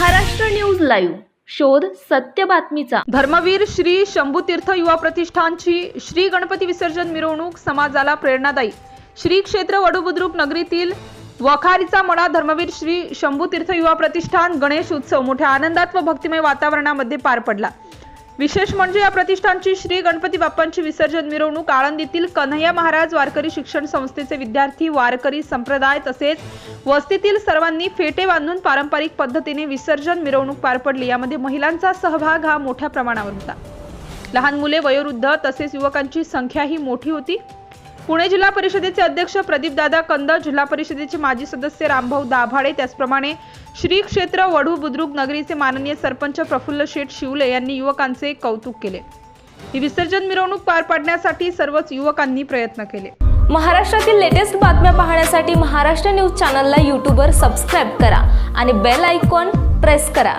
Maharashtra news live. शोध सत्य बातमीचा. धर्मवीर श्री शंभूतीर्थ युवा प्रतिष्ठानची श्री गणपती विसर्जन मिरवणूक समाजाला प्रेरणादायी. श्री क्षेत्र वडुबुद्रुक नगरीतील वखारीचा मळा धर्मवीर श्री शंभूतीर्थ युवा प्रतिष्ठान गणेश उत्सव मोठ्या आनंदात व भक्तिमय वातावरणामध्ये पार पडला. विशेष म्हणजे या प्रतिष्ठानची श्री गणपती बाप्पांची विसर्जन मिरवणूक आळंदीतील कन्हैया महाराज वारकरी शिक्षण संस्थेचे विद्यार्थी वारकरी संप्रदाय तसेच वस्तीतील सर्वांनी फेटे बांधून पारंपरिक पद्धतीने विसर्जन मिरवणूक पार पडली. यामध्ये महिलांचा सहभाग हा मोठ्या प्रमाणावर होता. लहान मुले वयोवृद्ध तसेच युवकांची संख्याही मोठी होती. पुणे जिल्हा परिषदेचे अध्यक्ष प्रदीपदादा कंद जिल्हा परिषदेचे माजी सदस्य रामभाऊ दाभाडे त्याचप्रमाणे श्री क्षेत्र वढू बुद्रुक नगरीचे माननीय सरपंच प्रफुल्ल शेठ शिवले यांनी युवकांचे कौतुक केले. ही विसर्जन मिरवणूक पार पाडण्यासाठी सर्वच युवकांनी प्रयत्न केले. महाराष्ट्रातील लेटेस्ट बातम्या पाहण्यासाठी महाराष्ट्र न्यूज चॅनलला यूट्यूबवर सबस्क्राईब करा आणि बेल आयकॉन प्रेस करा.